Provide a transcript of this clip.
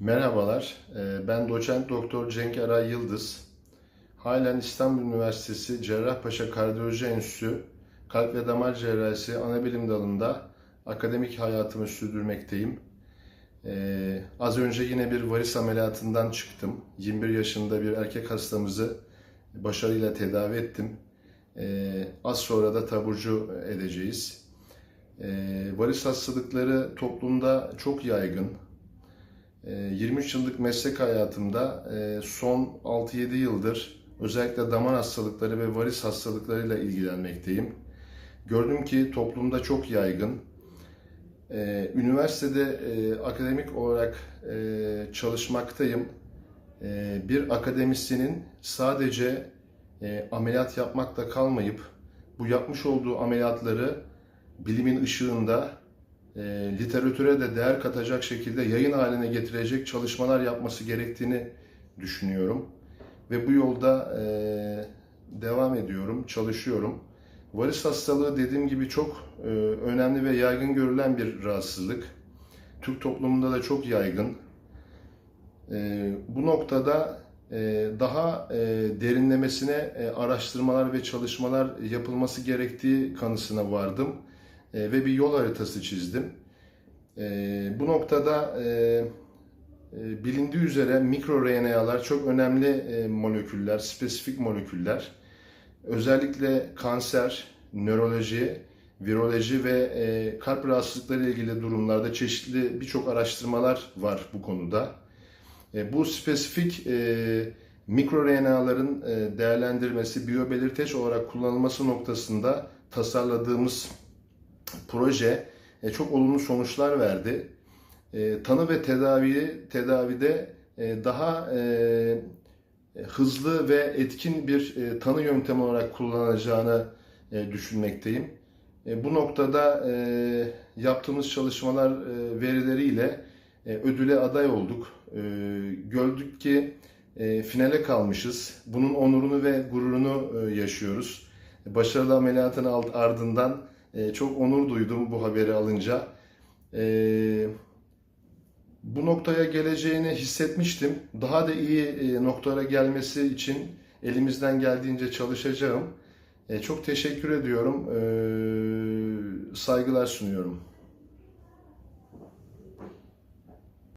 Merhabalar, e, ben doçent doktor Cenk Eray Yıldız. Halen İstanbul Üniversitesi Cerrahpaşa Kardiyoloji Enstitüsü Kalp ve Damar Cerrahisi Anabilim Dalı'nda akademik hayatımı sürdürmekteyim. E, Az önce yine bir varis ameliyatından çıktım. 21 yaşında bir erkek hastamızı başarıyla tedavi ettim. E, Az sonra da taburcu edeceğiz. Varis hastalıkları toplumda çok yaygın. E, 23 yıllık meslek hayatımda e, son 6-7 yıldır özellikle damar hastalıkları ve varis hastalıklarıyla ilgilenmekteyim. Gördüm ki toplumda çok yaygın. E, Üniversitede e, akademik olarak e, çalışmaktayım. E, Bir akademisyenin sadece ameliyat yapmakla kalmayıp bu yapmış olduğu ameliyatları bilimin ışığında e, literatüre de değer katacak şekilde yayın haline getirecek çalışmalar yapması gerektiğini düşünüyorum. Ve bu yolda e, devam ediyorum, çalışıyorum. Varis hastalığı dediğim gibi çok e, önemli ve yaygın görülen bir rahatsızlık. Türk toplumunda da çok yaygın. E, bu noktada e, daha e, derinlemesine e, araştırmalar ve çalışmalar yapılması gerektiği kanısına vardım e, ve bir yol haritası çizdim. E, bu noktada e, e, bilindiği üzere mikro RNA'lar çok önemli moleküller, spesifik moleküller. Özellikle kanser, nöroloji, viroloji ve e, kalp rahatsızlıkları ilgili durumlarda çeşitli birçok araştırmalar var bu konuda. Bu spesifik e, mikro RNA'ların e, değerlendirmesi, biyobelirteç olarak kullanılması noktasında tasarladığımız proje e, çok olumlu sonuçlar verdi. E, tanı ve tedavi tedavide e, daha e, hızlı ve etkin bir e, tanı yöntemi olarak kullanacağını e, düşünmekteyim. E, bu noktada e, yaptığımız çalışmalar e, verileriyle e, ödüle aday olduk. E, gördük ki e, finale kalmışız. Bunun onurunu ve gururunu e, yaşıyoruz. Başarılı ameliyatın ardından e, çok onur duydum bu haberi alınca. E, bu noktaya geleceğini hissetmiştim. Daha da iyi e, noktalara gelmesi için elimizden geldiğince çalışacağım. E, çok teşekkür ediyorum. E, saygılar sunuyorum.